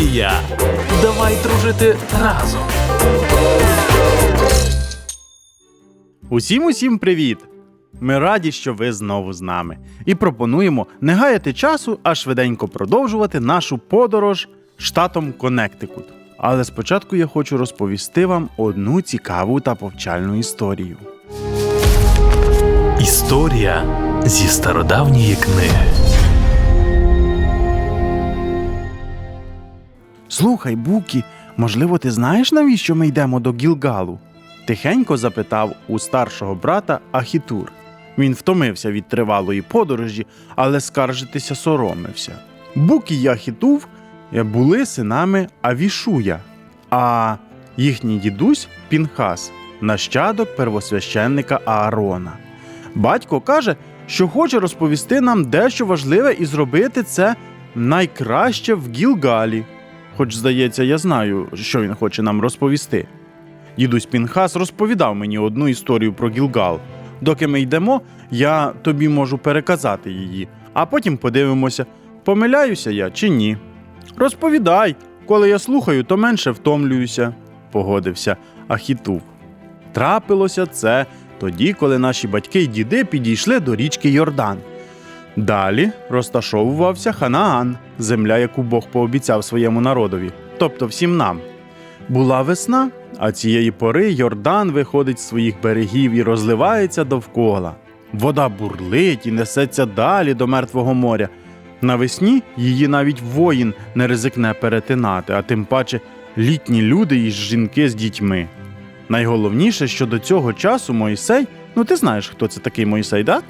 студія. Давай дружити разом. Усім усім привіт! Ми раді, що ви знову з нами, і пропонуємо не гаяти часу, а швиденько продовжувати нашу подорож штатом Коннектикут. Але спочатку я хочу розповісти вам одну цікаву та повчальну історію. Історія зі стародавньої книги. Слухай, Букі, можливо, ти знаєш, навіщо ми йдемо до Гілгалу? Тихенько запитав у старшого брата Ахітур. Він втомився від тривалої подорожі, але скаржитися соромився. Букі й Ахітув були синами Авішуя, а їхній дідусь Пінхас, нащадок первосвященника Аарона. Батько каже, що хоче розповісти нам дещо важливе і зробити це найкраще в Гілгалі. Хоч, здається, я знаю, що він хоче нам розповісти. Дідусь Пінхас розповідав мені одну історію про Гілгал. Доки ми йдемо, я тобі можу переказати її, а потім подивимося, помиляюся я чи ні. Розповідай, коли я слухаю, то менше втомлююся, погодився Ахітув. Трапилося це тоді, коли наші батьки й діди підійшли до річки Йордан. Далі розташовувався Ханаан, земля, яку Бог пообіцяв своєму народові, тобто всім нам. Була весна, а цієї пори Йордан виходить з своїх берегів і розливається довкола. Вода бурлить і несеться далі до Мертвого моря. Навесні її навіть воїн не ризикне перетинати, а тим паче літні люди і жінки з дітьми. Найголовніше, що до цього часу Мойсей, ну ти знаєш, хто це такий Мойсей, так?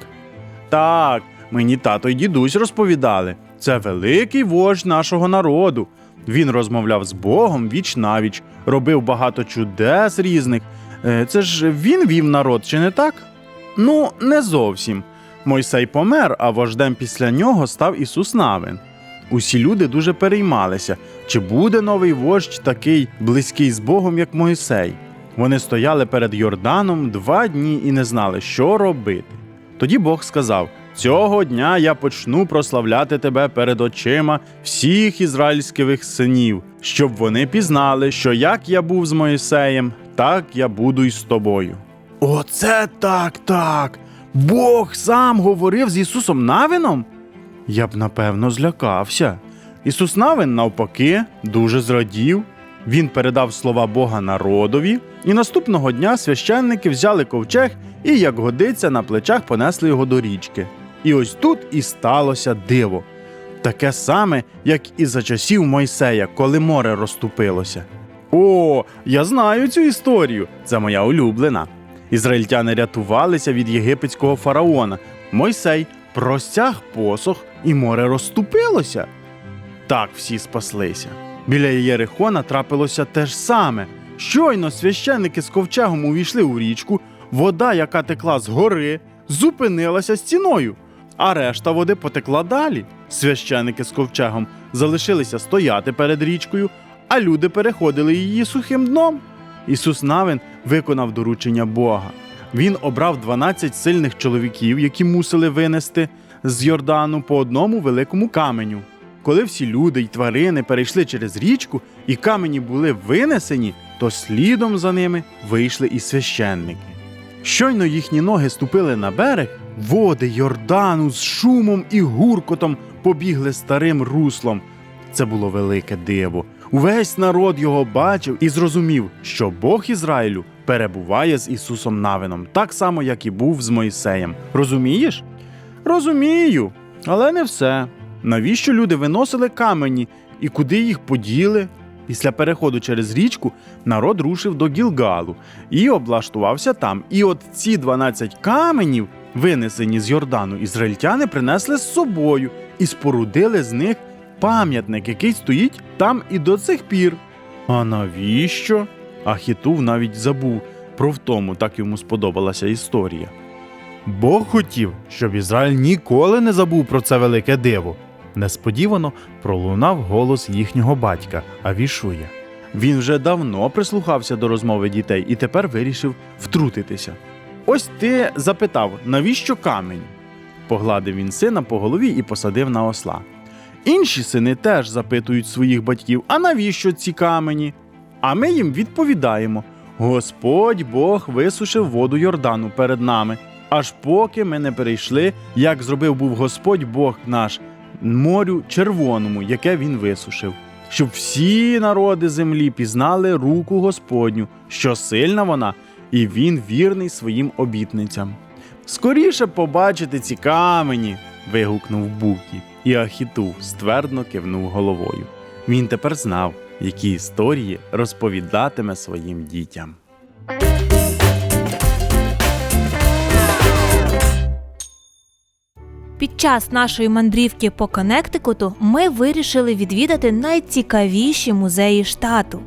Так, мені тато й дідусь розповідали. Це великий вождь нашого народу. Він розмовляв з Богом віч навіч, робив багато чудес різних. Е, Це ж він вів народ, чи не так? Ну, не зовсім. Мойсей помер, а вождем після нього став Ісус Навин. Усі люди дуже переймалися, чи буде новий вождь такий близький з Богом, як Мойсей. Вони стояли перед Йорданом два дні і не знали, що робити. Тоді Бог сказав: Цього дня я почну прославляти тебе перед очима всіх ізраїльських синів, щоб вони пізнали, що як я був з Моїсеєм, так я буду й з тобою. Оце так, так. Бог сам говорив з Ісусом Навином? Я б напевно злякався. Ісус Навин, навпаки, дуже зрадів. Він передав слова Бога народові, і наступного дня священники взяли ковчег і, як годиться, на плечах понесли його до річки. І ось тут і сталося диво. Таке саме, як і за часів Мойсея, коли море розступилося. О, я знаю цю історію. Це моя улюблена. Ізраїльтяни рятувалися від єгипетського фараона. Мойсей простяг посох, і море розступилося. Так всі спаслися. Біля Єрихона трапилося те ж саме. Щойно священники з ковчегом увійшли у річку, вода, яка текла з гори, зупинилася стіною, а решта води потекла далі. Священики з ковчегом залишилися стояти перед річкою, а люди переходили її сухим дном. Ісус Навин виконав доручення Бога. Він обрав 12 сильних чоловіків, які мусили винести з Йордану по одному великому каменю. Коли всі люди й тварини перейшли через річку і камені були винесені, то слідом за ними вийшли і священники. Щойно їхні ноги ступили на берег, води Йордану з шумом і гуркотом побігли старим руслом. Це було велике диво. Увесь народ його бачив і зрозумів, що Бог Ізраїлю перебуває з Ісусом Навином, так само, як і був з Мойсеєм. Розумієш? Розумію, але не все. Навіщо люди виносили камені і куди їх поділи? Після переходу через річку народ рушив до Гілгалу і облаштувався там. І от ці 12 каменів, винесені з Йордану, ізраїльтяни принесли з собою і спорудили з них пам'ятник, який стоїть там і до цих пір. А навіщо? Ахітув навіть забув про втому, так йому сподобалася історія. Бог хотів, щоб Ізраїль ніколи не забув про це велике диво. Несподівано пролунав голос їхнього батька Авішуя. Він вже давно прислухався до розмови дітей і тепер вирішив втрутитися. Ось ти запитав, навіщо камінь? Погладив він сина по голові і посадив на осла. Інші сини теж запитують своїх батьків, а навіщо ці камені? А ми їм відповідаємо: Господь Бог висушив воду Йордану перед нами, аж поки ми не перейшли, як зробив був Господь Бог наш морю червоному, яке він висушив, щоб всі народи землі пізнали руку Господню, що сильна вона, і він вірний своїм обітницям. Скоріше побачити ці камені. вигукнув Букі, і Ахіту ствердно кивнув головою. Він тепер знав, які історії розповідатиме своїм дітям. Під час нашої мандрівки по Коннектикуту ми вирішили відвідати найцікавіші музеї штату.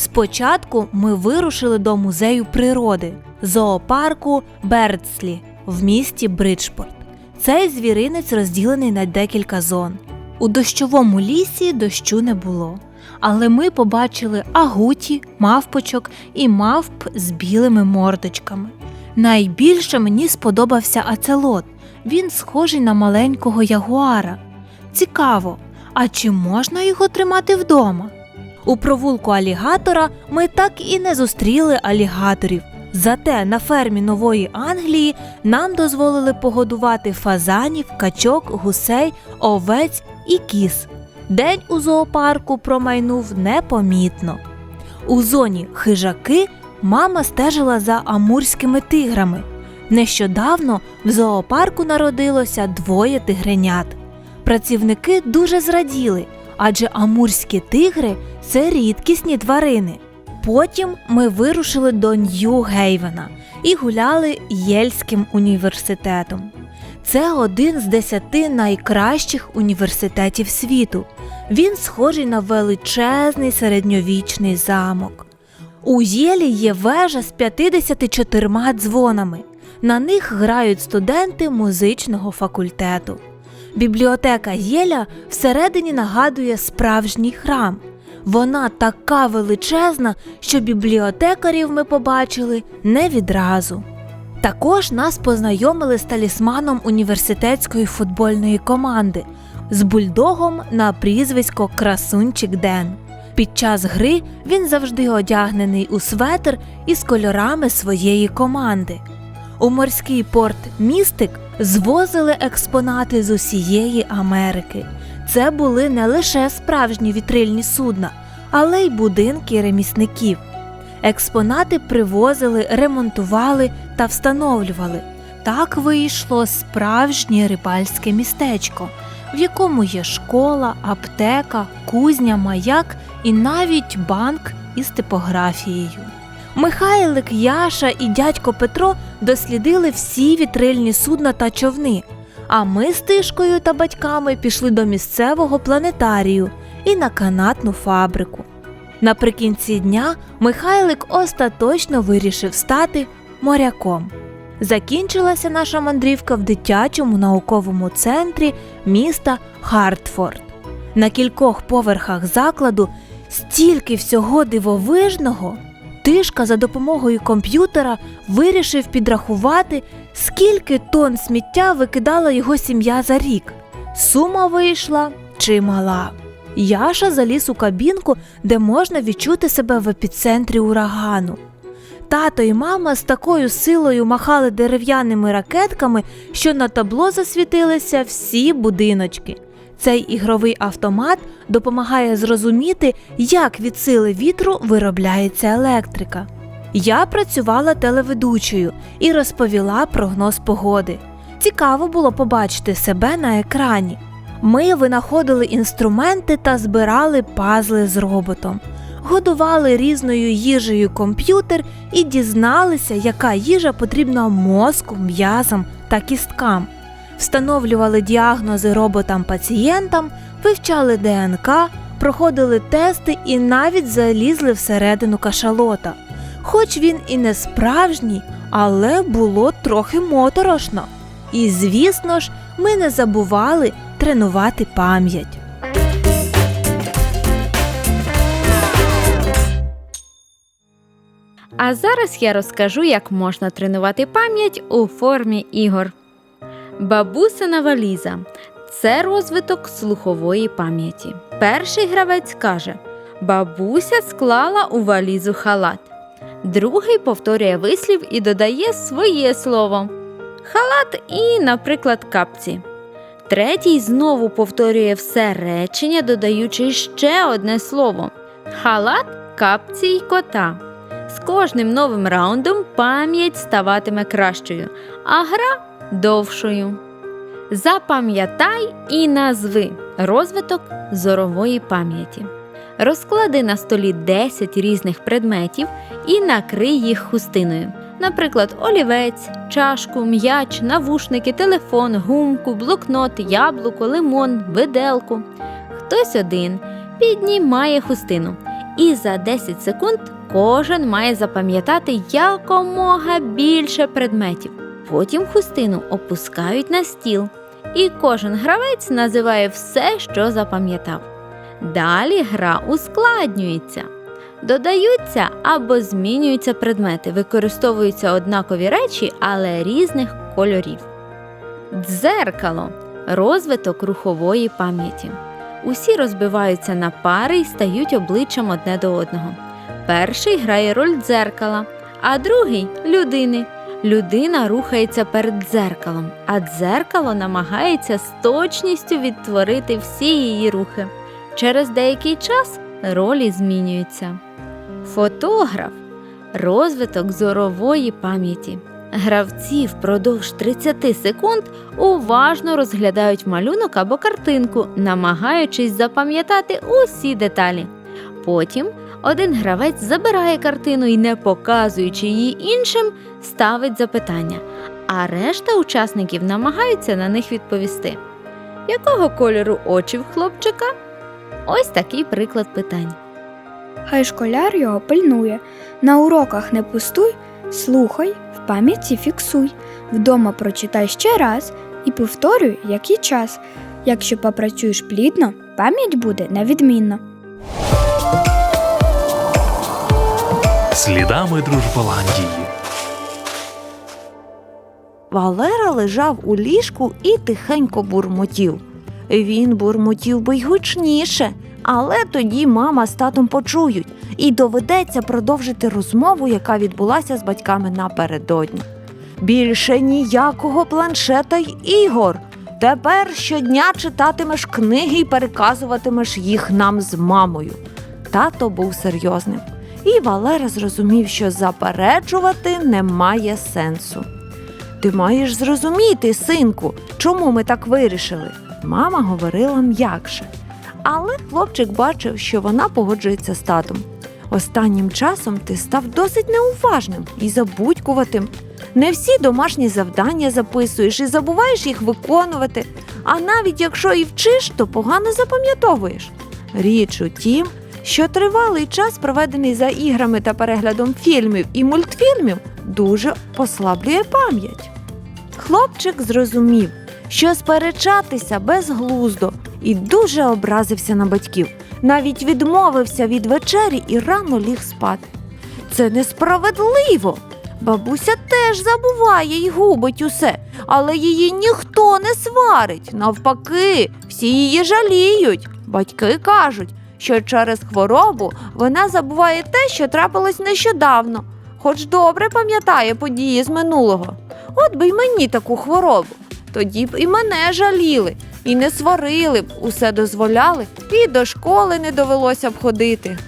Спочатку ми вирушили до музею природи зоопарку Бердслі в місті Бриджпорт. Цей звіринець розділений на декілька зон. У дощовому лісі дощу не було, але ми побачили агуті, мавпочок і мавп з білими мордочками. Найбільше мені сподобався ацелот. Він схожий на маленького ягуара. Цікаво, а чи можна його тримати вдома? У провулку алігатора ми так і не зустріли алігаторів. Зате на фермі Нової Англії нам дозволили погодувати фазанів, качок, гусей, овець і кіз. День у зоопарку промайнув непомітно. У зоні хижаки мама стежила за амурськими тиграми. Нещодавно в зоопарку народилося двоє тигренят. Працівники дуже зраділи, адже амурські тигри це рідкісні тварини. Потім ми вирушили до Нью-Гейвена і гуляли Єльським університетом. Це один з десяти найкращих університетів світу. Він схожий на величезний середньовічний замок. У Єлі є вежа з 54 дзвонами. На них грають студенти музичного факультету. Бібліотека Єля всередині нагадує справжній храм. Вона така величезна, що бібліотекарів ми побачили не відразу. Також нас познайомили з талісманом університетської футбольної команди з бульдогом на прізвисько Красунчик Ден. Під час гри він завжди одягнений у светр із кольорами своєї команди. У морський порт Містик звозили експонати з усієї Америки. Це були не лише справжні вітрильні судна, але й будинки ремісників. Експонати привозили, ремонтували та встановлювали. Так вийшло справжнє рибальське містечко, в якому є школа, аптека, кузня, маяк і навіть банк із типографією. Михайлик, Яша і дядько Петро дослідили всі вітрильні судна та човни. А ми з тишкою та батьками пішли до місцевого планетарію і на канатну фабрику. Наприкінці дня Михайлик остаточно вирішив стати моряком. Закінчилася наша мандрівка в дитячому науковому центрі міста Хартфорд. На кількох поверхах закладу стільки всього дивовижного. Тишка за допомогою комп'ютера вирішив підрахувати, скільки тонн сміття викидала його сім'я за рік. Сума вийшла чимала. Яша заліз у кабінку, де можна відчути себе в епіцентрі урагану. Тато і мама з такою силою махали дерев'яними ракетками, що на табло засвітилися всі будиночки. Цей ігровий автомат допомагає зрозуміти, як від сили вітру виробляється електрика. Я працювала телеведучою і розповіла прогноз погоди. Цікаво було побачити себе на екрані. Ми винаходили інструменти та збирали пазли з роботом, годували різною їжею комп'ютер і дізналися, яка їжа потрібна мозку, м'язам та кісткам. Встановлювали діагнози роботам-пацієнтам, вивчали ДНК, проходили тести і навіть залізли всередину кашалота. Хоч він і не справжній, але було трохи моторошно. І, звісно ж, ми не забували тренувати пам'ять. А зараз я розкажу, як можна тренувати пам'ять у формі ігор. Бабусина валіза Це розвиток слухової пам'яті. Перший гравець каже: Бабуся склала у валізу халат. Другий повторює вислів і додає своє слово. Халат і, наприклад, капці. Третій знову повторює все речення, додаючи ще одне слово: халат, капці й кота. З кожним новим раундом пам'ять ставатиме кращою, а гра довшою. Запам'ятай і назви розвиток зорової пам'яті. Розклади на столі 10 різних предметів і накрий їх хустиною. Наприклад, олівець, чашку, м'яч, навушники, телефон, гумку, блокнот, яблуко, лимон, виделку. Хтось один піднімає хустину, і за 10 секунд кожен має запам'ятати якомога більше предметів. Потім хустину опускають на стіл, і кожен гравець називає все, що запам'ятав. Далі гра ускладнюється. Додаються або змінюються предмети, використовуються однакові речі, але різних кольорів. Дзеркало розвиток рухової пам'яті. Усі розбиваються на пари і стають обличчям одне до одного. Перший грає роль дзеркала, а другий людини. Людина рухається перед дзеркалом, а дзеркало намагається з точністю відтворити всі її рухи. Через деякий час ролі змінюються. Фотограф розвиток зорової пам'яті. Гравці впродовж 30 секунд уважно розглядають малюнок або картинку, намагаючись запам'ятати усі деталі. Потім один гравець забирає картину і, не показуючи її іншим, ставить запитання, а решта учасників намагаються на них відповісти. Якого кольору очі в хлопчика? Ось такий приклад питань. Хай школяр його пильнує. На уроках не пустуй, слухай, в пам'яті фіксуй. Вдома прочитай ще раз і повторюй, який час. Якщо попрацюєш плідно, пам'ять буде невідмінна. Слідами Дружболандії. Валера лежав у ліжку і тихенько бурмотів. Він бурмотів би й гучніше, але тоді мама з татом почують, і доведеться продовжити розмову, яка відбулася з батьками напередодні. Більше ніякого планшета й ігор. Тепер щодня читатимеш книги і переказуватимеш їх нам з мамою. Тато був серйозним, і Валера зрозумів, що заперечувати немає сенсу. Ти маєш зрозуміти, синку, чому ми так вирішили. Мама говорила м'якше. Але хлопчик бачив, що вона погоджується з татом. Останнім часом ти став досить неуважним і забудькуватим. Не всі домашні завдання записуєш і забуваєш їх виконувати. А навіть якщо і вчиш, то погано запам'ятовуєш. Річ у тім, що тривалий час, проведений за іграми та переглядом фільмів і мультфільмів, дуже послаблює пам'ять. Хлопчик зрозумів, що сперечатися безглуздо і дуже образився на батьків. Навіть відмовився від вечері і рано ліг спати. Це несправедливо. Бабуся теж забуває й губить усе, але її ніхто не сварить. Навпаки, всі її жаліють. Батьки кажуть, що через хворобу вона забуває те, що трапилось нещодавно, хоч добре пам'ятає події з минулого. От би й мені таку хворобу. Тоді б і мене жаліли, і не сварили б, усе дозволяли, і до школи не довелося б ходити.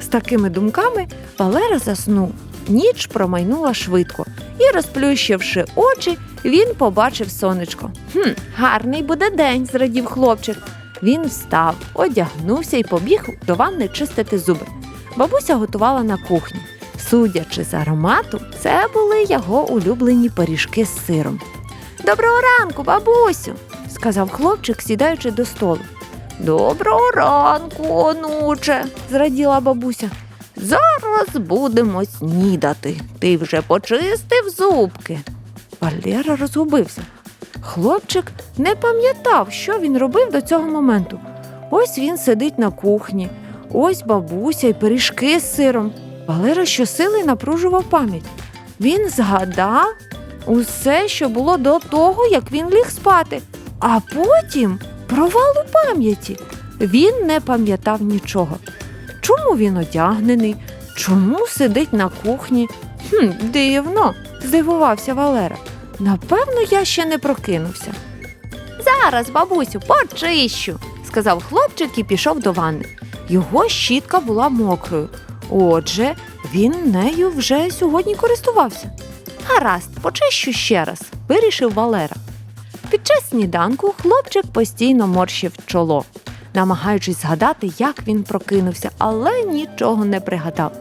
З такими думками Валера заснув. Ніч промайнула швидко, і, розплющивши очі, він побачив сонечко. Хм, гарний буде день, зрадів хлопчик. Він встав, одягнувся і побіг до ванни чистити зуби. Бабуся готувала на кухні. Судячи з аромату, це були його улюблені пиріжки з сиром. Доброго ранку, бабусю, сказав хлопчик, сідаючи до столу. Доброго ранку, онуче, зраділа бабуся. Зараз будемо снідати. Ти вже почистив зубки. Валера розгубився. Хлопчик не пам'ятав, що він робив до цього моменту. Ось він сидить на кухні, ось бабуся і пиріжки з сиром. Валера щосили напружував пам'ять. Він згадав усе, що було до того, як він ліг спати. А потім провал у пам'яті. Він не пам'ятав нічого. Чому він одягнений? Чому сидить на кухні? Хм, дивно, здивувався Валера. Напевно, я ще не прокинувся. Зараз, бабусю, почищу, сказав хлопчик і пішов до ванни. Його щітка була мокрою. Отже, він нею вже сьогодні користувався. Гаразд, почищу ще раз, вирішив Валера. Під час сніданку хлопчик постійно морщив чоло, намагаючись згадати, як він прокинувся, але нічого не пригадав.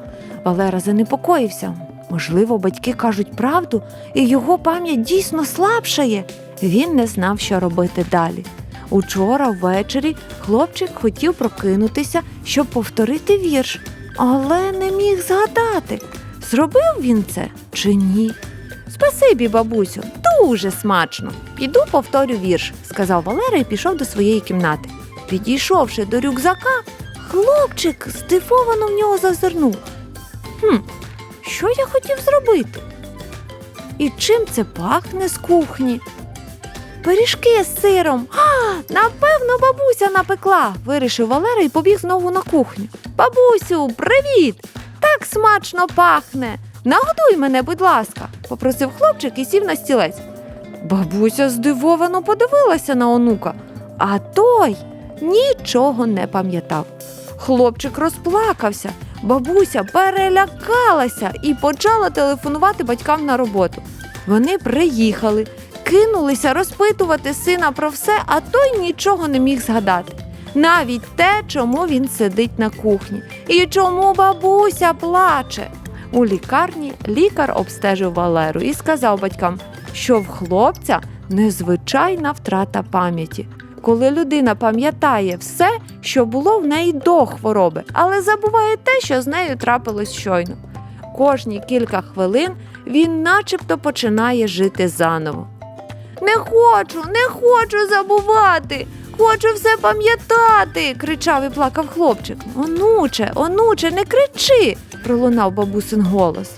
Валера занепокоївся. Можливо, батьки кажуть правду, і його пам'ять дійсно слабшає. Він не знав, що робити далі. Учора ввечері хлопчик хотів прокинутися, щоб повторити вірш, але не міг згадати, зробив він це чи ні. Спасибі, бабусю, дуже смачно. Піду повторю вірш, сказав Валера і пішов до своєї кімнати. Підійшовши до рюкзака, хлопчик здивовано в нього зазирнув. Хм, що я хотів зробити? І чим це пахне з кухні? Пиріжки з сиром. А, напевно, бабуся напекла, вирішив Валера і побіг знову на кухню. Бабусю, привіт! Так смачно пахне. Нагодуй мене, будь ласка, попросив хлопчик і сів на стілець. Бабуся здивовано подивилася на онука, а той нічого не пам'ятав. Хлопчик розплакався, бабуся перелякалася і почала телефонувати батькам на роботу. Вони приїхали, кинулися розпитувати сина про все, а той нічого не міг згадати. Навіть те, чому він сидить на кухні, і чому бабуся плаче. У лікарні лікар обстежив Валеру і сказав батькам, що в хлопця незвичайна втрата пам'яті. Коли людина пам'ятає все, що було в неї до хвороби, але забуває те, що з нею трапилось щойно. Кожні кілька хвилин він начебто починає жити заново. Не хочу, не хочу забувати, хочу все пам'ятати, кричав і плакав хлопчик. Онуче, онуче, не кричи, пролунав бабусин голос.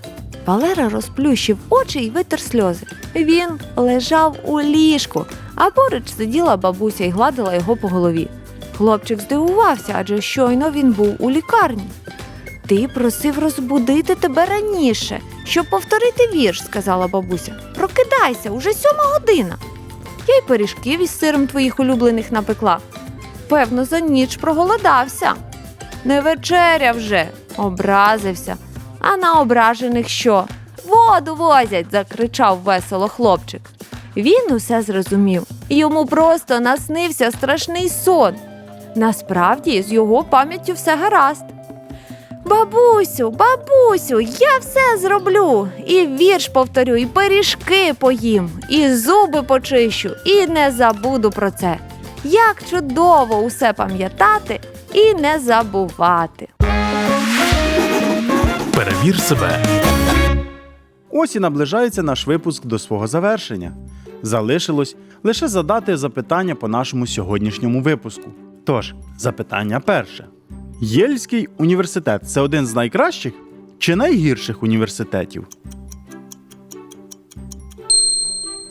Валера розплющив очі і витер сльози. Він лежав у ліжку, а поруч сиділа бабуся і гладила його по голові. Хлопчик здивувався, адже щойно він був у лікарні. Ти просив розбудити тебе раніше, щоб повторити вірш, сказала бабуся. Прокидайся, уже сьома година. Я й пиріжків із сиром твоїх улюблених напекла. Певно, за ніч проголодався. Не вечеря вже, образився. А на ображених що? Воду возять, закричав весело хлопчик. Він усе зрозумів. Йому просто наснився страшний сон. Насправді з його пам'яттю все гаразд. Бабусю, бабусю, я все зроблю. І вірш повторю, і пиріжки поїм, і зуби почищу, і не забуду про це. Як чудово усе пам'ятати і не забувати. Перевір себе. Ось і наближається наш випуск до свого завершення. Залишилось лише задати запитання по нашому сьогоднішньому випуску. Тож, запитання перше: Єльський університет це один з найкращих чи найгірших університетів?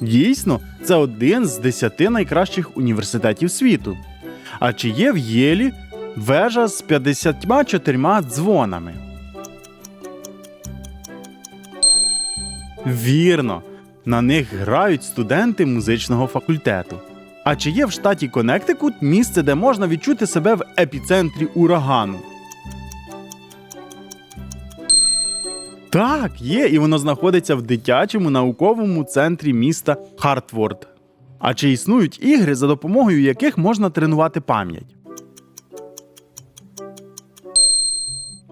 Дійсно, це один з десяти найкращих університетів світу. А чи є в Єлі вежа з 54 дзвонами? Вірно, на них грають студенти музичного факультету. А чи є в штаті Коннектикут місце, де можна відчути себе в епіцентрі урагану? Так, є, і воно знаходиться в дитячому науковому центрі міста Хартворд. А чи існують ігри, за допомогою яких можна тренувати пам'ять?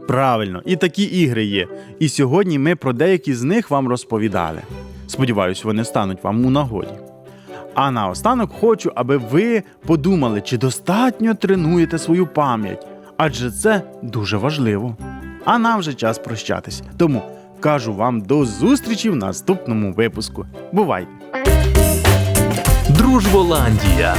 Правильно, і такі ігри є. І сьогодні ми про деякі з них вам розповідали. Сподіваюсь, вони стануть вам у нагоді. А наостанок хочу, аби ви подумали, чи достатньо тренуєте свою пам'ять, адже це дуже важливо. А нам вже час прощатись. Тому кажу вам до зустрічі в наступному випуску. Бувайте! Дружболандія.